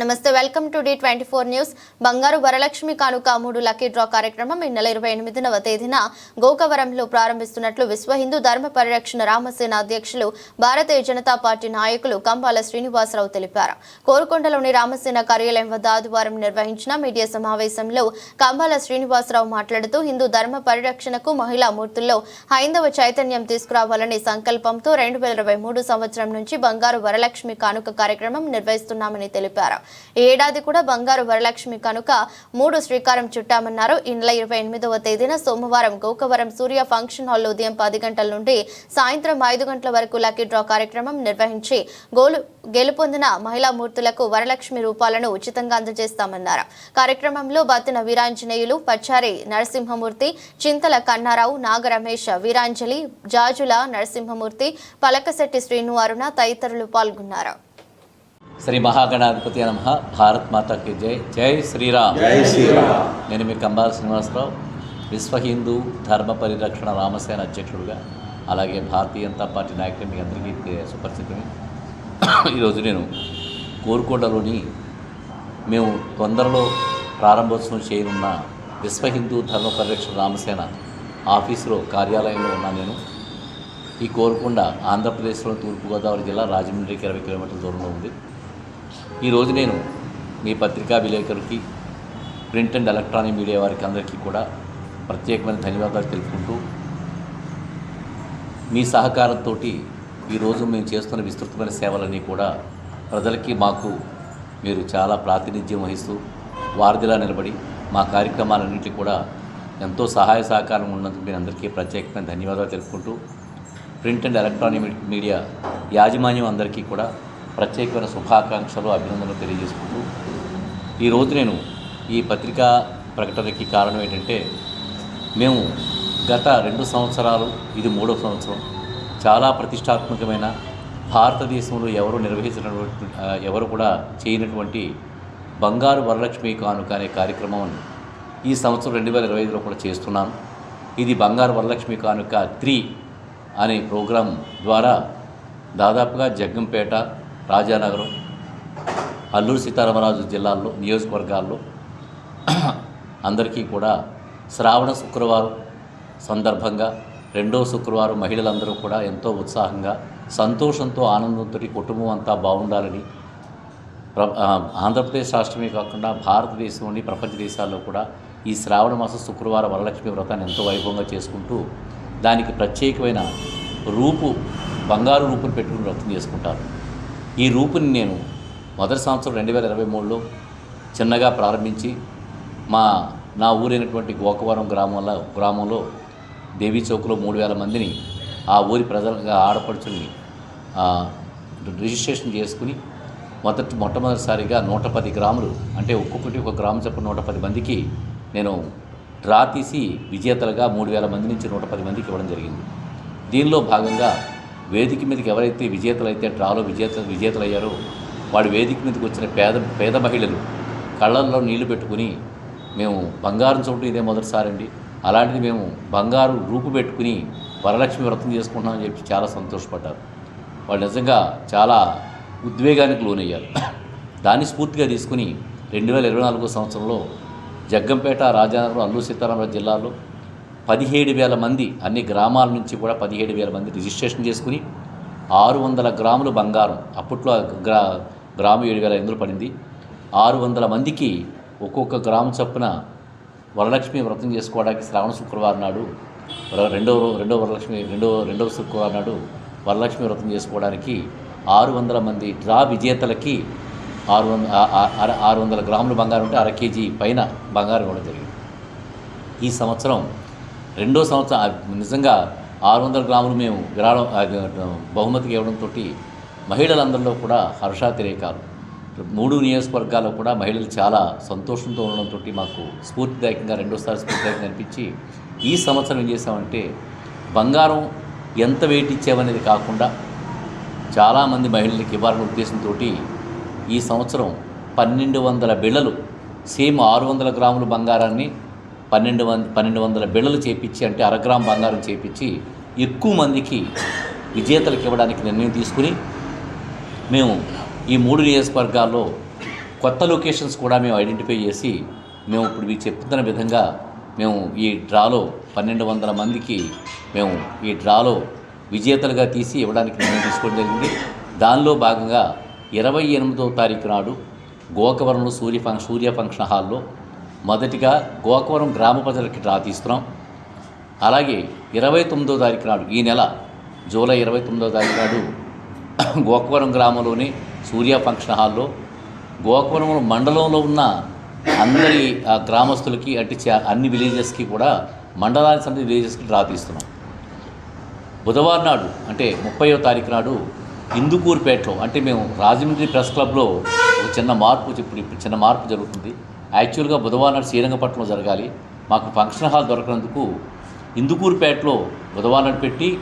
నమస్తే welcome to the twenty four news. బంగారు వరలక్ష్మి కానుక మూడు లక్కీ డ్రా కార్యక్రమం ఈ నెల ఇరవై ఎనిమిదవ తేదీన గోకవరంలో ప్రారంభిస్తున్నట్లు విశ్వ హిందూ ధర్మ పరిరక్షణ రామసేన అధ్యక్షులు భారతీయ జనతా పార్టీ నాయకులు కంబాల శ్రీనివాసరావు తెలిపారు. కోరుకొండలోని రామసేన కార్యాలయం వద్ద ఆదివారం నిర్వహించిన మీడియా సమావేశంలో కంబాల శ్రీనివాసరావు మాట్లాడుతూ హిందూ ధర్మ పరిరక్షణకు మహిళా మూర్తుల్లో హైందవ చైతన్యం తీసుకురావాలనే సంకల్పంతో రెండు వేల ఇరవై మూడు సంవత్సరం నుంచి బంగారు వరలక్ష్మి కానుక కార్యక్రమం నిర్వహిస్తున్నామని తెలిపారు. ఏడాది కూడా బంగారు వరలక్ష్మి కనుక మూడు శ్రీకారం చుట్టామన్నారు. ఈ నెల ఇరవై ఎనిమిదవ తేదీన సోమవారం గోకవరం సూర్య ఫంక్షన్ హాల్లో ఉదయం పది గంటల నుండి సాయంత్రం ఐదు గంటల వరకు లక్కీ డ్రా కార్యక్రమం నిర్వహించి గోలు గెలుపొందిన మహిళా మూర్తులకు వరలక్ష్మి రూపాలను ఉచితంగా అందజేస్తామన్నారు. కార్యక్రమంలో బతిన వీరాంజనేయులు పచ్చారి నరసింహమూర్తి చింతల కన్నారావు నాగరమేష్ వీరాంజలి జాజుల నరసింహమూర్తి పలకశెట్టి శ్రీను అరుణ తదితరులు పాల్గొన్నారు. శ్రీ మహాగణాధిపతి నమ భారత్ మాతాకి జై. జై శ్రీరామ్. జై శ్రీరామ్. నేను మీ కంబాల శ్రీనివాసరావు విశ్వ హిందూ ధర్మ పరిరక్షణ రామసేన అధ్యక్షుడుగా అలాగే భారతీయ జనతా పార్టీ నాయకులు మీ అందరికీ సుపరిచితమే ఈరోజు నేను కోరుకొండలోని మేము తొందరలో ప్రారంభోత్సవం చేయనున్న విశ్వ హిందూ ధర్మ పరిరక్షణ రామసేన ఆఫీసులో కార్యాలయంలో ఉన్నాను నేను. ఈ కోరుకొండ ఆంధ్రప్రదేశ్లోని తూర్పుగోదావరి జిల్లా రాజమండ్రికి ఇరవై కిలోమీటర్ల దూరంలో ఉంది. ఈరోజు నేను మీ పత్రికా విలేకరులకి ప్రింట్ అండ్ ఎలక్ట్రానిక్ మీడియా వారికి అందరికీ కూడా ప్రత్యేకమైన ధన్యవాదాలు తెలుపుకుంటూ మీ సహకారంతో ఈరోజు మేము చేస్తున్న విస్తృతమైన సేవలన్నీ కూడా ప్రజలకి మాకు మీరు చాలా ప్రాతినిధ్యం వహిస్తూ వారధిలా నిలబడి మా కార్యక్రమాలన్నింటినీ కూడా ఎంతో సహాయ సహకారం ఉన్నందుకు మీ అందరికీ ప్రత్యేకమైన ధన్యవాదాలు తెలుపుకుంటూ ప్రింట్ అండ్ ఎలక్ట్రానిక్ మీడియా యాజమాన్యం అందరికీ కూడా ప్రత్యేకమైన శుభాకాంక్షలు అభినందనలు తెలియజేసుకుంటూ ఈరోజు నేను ఈ పత్రికా ప్రకటనకి కారణం ఏంటంటే మేము గత రెండు సంవత్సరాలు ఇది మూడో సంవత్సరం చాలా ప్రతిష్టాత్మకమైన భారతదేశంలో ఎవరు నిర్వహించినటువంటి ఎవరు కూడా చేయనటువంటి బంగారు వరలక్ష్మి కానుక అనే కార్యక్రమం ఈ సంవత్సరం రెండు వేల ఇరవై ఐదులో కూడా చేస్తున్నాను ఇది బంగారు వరలక్ష్మి కానుక త్రీ అనే ప్రోగ్రాం ద్వారా దాదాపుగా జగ్గంపేట రాజానగరం అల్లూరు సీతారామరాజు జిల్లాల్లో నియోజకవర్గాల్లో అందరికీ కూడా శ్రావణ శుక్రవారం సందర్భంగా రెండో శుక్రవారం మహిళలందరూ కూడా ఎంతో ఉత్సాహంగా సంతోషంతో ఆనందంతో కుటుంబం అంతా బాగుండాలని ప్ర ఆంధ్రప్రదేశ్ రాష్ట్రమే కాకుండా భారతదేశంలోని ప్రపంచ దేశాల్లో కూడా ఈ శ్రావణ మాసం శుక్రవారం వరలక్ష్మి వ్రతాన్ని ఎంతో వైభవంగా చేసుకుంటూ దానికి ప్రత్యేకమైన రూపు బంగారు రూపును పెట్టుకుని వ్రతం చేసుకుంటారు. ఈ రూపుని నేను మొదటి సంవత్సరం రెండు వేల ఇరవై మూడులో చిన్నగా ప్రారంభించి మా నా ఊరైనటువంటి గోకవరం గ్రామంలో గ్రామంలో దేవీ చౌక్లో మూడు వేల మందిని ఆ ఊరి ప్రజలుగా ఆడపడుచుని రిజిస్ట్రేషన్ చేసుకుని మొదటి మొట్టమొదటిసారిగా నూట పది గ్రాములు అంటే ఒక్కొక్కటి ఒక గ్రాము చెప్పిన నూట పది మందికి నేను డ్రా తీసి విజేతలుగా మూడు వేల మంది నుంచి నూట పది మందికి ఇవ్వడం జరిగింది. దీనిలో భాగంగా వేదిక మీదకి ఎవరైతే విజేతలు అయితే డ్రాలో విజేత విజేతలయ్యారో వాడు వేదిక మీదకి వచ్చిన పేద పేద మహిళలు కళ్ళల్లో నీళ్ళు పెట్టుకుని మేము బంగారం చూడటం ఇదే మొదటిసారి అండి అలాంటిది మేము బంగారు రూపు పెట్టుకుని వరలక్ష్మి వ్రతం చేసుకుంటున్నామని చెప్పి చాలా సంతోషపడ్డారు. వాళ్ళు నిజంగా చాలా ఉద్వేగానికి లోనయ్యారు. దాన్ని స్ఫూర్తిగా తీసుకుని రెండు వేల ఇరవై నాలుగో సంవత్సరంలో జగ్గంపేట రాజానగరం అల్లూరు సీతారామరాజు జిల్లాలో పదిహేడు వేల మంది అన్ని గ్రామాల నుంచి కూడా పదిహేడు వేల మంది రిజిస్ట్రేషన్ చేసుకుని ఆరు వందల గ్రాములు బంగారం అప్పట్లో గ్రా గ్రాము ఏడు వేల ఎందులో పడింది. ఆరు వందల మందికి ఒక్కొక్క గ్రాము చొప్పున వరలక్ష్మి వ్రతం చేసుకోవడానికి శ్రావణ శుక్రవారం నాడు రెండవ రెండో రెండో వరలక్ష్మి రెండో రెండవ శుక్రవారం నాడు వరలక్ష్మి వ్రతం చేసుకోవడానికి ఆరు వందల మంది డ్రా విజేతలకి ఆరు వంద అర- ఆరు వందల గ్రాముల బంగారం ఉంటే అర కేజీ పైన బంగారం ఇవ్వడం జరిగింది. ఈ సంవత్సరం రెండో సంవత్సరం నిజంగా ఆరు వందల గ్రాములు మేము విరాళం బహుమతికి ఇవ్వడంతో మహిళలందరిలో కూడా హర్షాతిరేకాలు మూడు నియోజకవర్గాల్లో కూడా మహిళలు చాలా సంతోషంతో ఉండడంతో మాకు స్ఫూర్తిదాయకంగా రెండోసారి స్ఫూర్తిదాయకంగా అనిపించి ఈ సంవత్సరం ఏం చేసామంటే బంగారం ఎంత వెయిట్ ఇచ్చామనేది కాకుండా చాలామంది మహిళలకు ఇవ్వాలనే ఉద్దేశంతో ఈ సంవత్సరం పన్నెండు వందల బిళ్ళలు సేమ్ ఆరు వందల గ్రాముల బంగారాన్ని పన్నెండు వంద పన్నెండు వందల బిళ్ళలు చేపించి అంటే అరగ్రామ్ బంగారం చేపించి ఎక్కువ మందికి విజేతలకు ఇవ్వడానికి నిర్ణయం తీసుకుని మేము ఈ మూడు నియోజకవర్గాల్లో కొత్త లొకేషన్స్ కూడా మేము ఐడెంటిఫై చేసి మేము ఇప్పుడు మీకు చెప్తున్న విధంగా మేము ఈ డ్రాలో పన్నెండు వందల మందికి మేము ఈ డ్రాలో విజేతలుగా తీసి ఇవ్వడానికి నిర్ణయం తీసుకోవడం జరిగింది. దానిలో భాగంగా ఇరవై ఎనిమిదవ తారీఖు నాడు గోకవరంలో సూర్య ఫంక్ సూర్య ఫంక్షన్ హాల్లో మొదటిగా గోకవరం గ్రామ ప్రజలకి డ్రా తీస్తున్నాం. అలాగే ఇరవై తొమ్మిదో తారీఖు నాడు ఈ నెల జూలై ఇరవై తొమ్మిదో తారీఖు నాడు గోకవరం గ్రామంలోని సూర్య ఫంక్షన్ హాల్లో గోకవరం మండలంలో ఉన్న అందరి ఆ, గ్రామస్తులకి అంటే అన్ని విలేజెస్కి కూడా మండలానికి సంబంధించిన విలేజెస్కి డ్రా తీస్తున్నాం. బుధవారం నాడు అంటే ముప్పయో తారీఖు నాడు ఇందుకూరుపేటలో అంటే మేము రాజమండ్రి ప్రెస్ క్లబ్లో ఒక చిన్న మార్పు ఇప్పుడు చిన్న మార్పు జరుగుతుంది. యాక్చువల్గా బుధవారం నాడు శ్రీరంగపట్నంలో జరగాలి. మాకు ఫంక్షన్ హాల్ దొరకనందుకు ఇందుకూరుపేటలో బుధవారం నాడు పెట్టి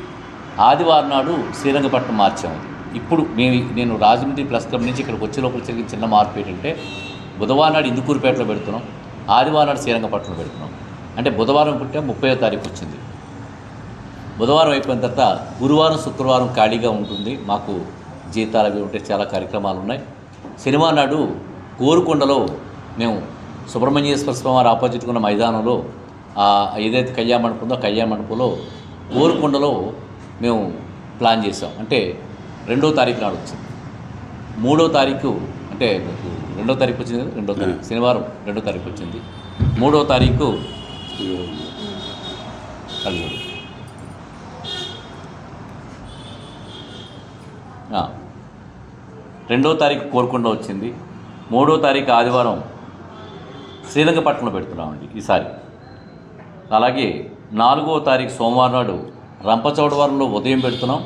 ఆదివారం నాడు శ్రీరంగపట్నం మార్చాము. ఇప్పుడు మేము నేను రాజమండ్రి ప్రెస్ క్లబ్ నుంచి ఇక్కడికి వచ్చే లోపల జరిగిన చిన్న మార్పు ఏంటంటే బుధవారం నాడు ఇందుకూరుపేటలో పెడుతున్నాం. ఆదివారం నాడు శ్రీరంగపట్నంలో పెడుతున్నాం. అంటే బుధవారం పుట్టే ముప్పయో తారీఖు వచ్చింది. బుధవారం అయిపోయిన తర్వాత గురువారం శుక్రవారం ఖాళీగా ఉంటుంది. మాకు జీతాలు అవి ఉంటే చాలా కార్యక్రమాలు ఉన్నాయి. శనివారం నాడు కోరుకొండలో మేము సుబ్రహ్మణ్యేశ్వర స్వామి వారి ఆపోజిట్ ఉన్న మైదానంలో ఆ ఏదైతే కళ్యాణ మండపం ఉందో కళ్యాణ మండపంలో కోరుకొండలో మేము ప్లాన్ చేసాం అంటే రెండో తారీఖు నాడు వచ్చింది. మూడో తారీఖు అంటే రెండో తారీఖు వచ్చింది రెండో తారీఖు శనివారం రెండో తారీఖు వచ్చింది. మూడో తారీఖు. రెండో తారీఖు కోరుకొండ వచ్చింది. మూడో తారీఖు ఆదివారం శ్రీరంగపట్నంలో పెడుతున్నామండి ఈసారి. అలాగే నాలుగో తారీఖు సోమవారం నాడు రంపచోడవరంలో ఉదయం పెడుతున్నాం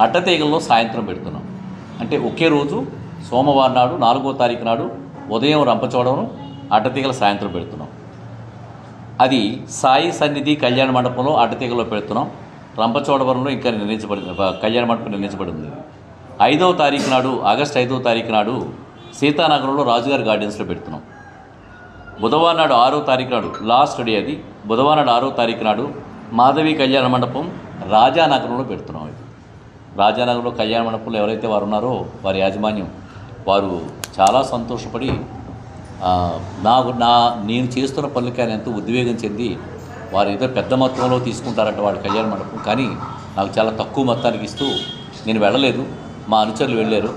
అట్టతీగల్లో సాయంత్రం పెడుతున్నాం. అంటే ఒకే రోజు సోమవారం నాడు నాలుగో తారీఖు నాడు ఉదయం రంపచోడవరం అడ్డతీగల సాయంత్రం పెడుతున్నాం. అది సాయి సన్నిధి కళ్యాణ మండపంలో అడ్డతీగలో పెడుతున్నాం. రంపచోడవరంలో ఇంకా నిర్ణయించబడింది కళ్యాణ మండపం నిర్ణయించబడింది ఐదవ తారీఖు నాడు ఆగస్ట్ ఐదవ తారీఖు నాడు సీతానగరంలో రాజుగారి గార్డెన్స్లో పెడుతున్నాం. బుధవారం నాడు ఆరో తారీఖు నాడు లాస్ట్ డే అది. బుధవారం నాడు ఆరో తారీఖు నాడు మాధవి కళ్యాణ మండపం రాజానగరంలో పెడుతున్నాం ఇది. రాజానగరంలో కళ్యాణ మండపంలో ఎవరైతే వారు ఉన్నారో వారి యాజమాన్యం వారు చాలా సంతోషపడి నాకు నా నేను చేస్తున్న పనులకి ఆయన ఎంతో ఉద్వేగం చెంది వారు ఏదో పెద్ద మొత్తంలో తీసుకుంటారంట వాళ్ళ కళ్యాణ మండపం. కానీ నాకు చాలా తక్కువ మొత్తానికి ఇస్తూ నేను వెళ్ళలేదు. మా అనుచరులు వెళ్ళారు.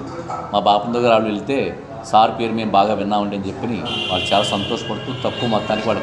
మా బాపం దగ్గర వాళ్ళు వెళ్తే సార్ పేరు మేము బాగా విన్నామండి అని చెప్పి వాళ్ళు చాలా సంతోషపడుతూ తక్కువ మొత్తానికి వాళ్ళ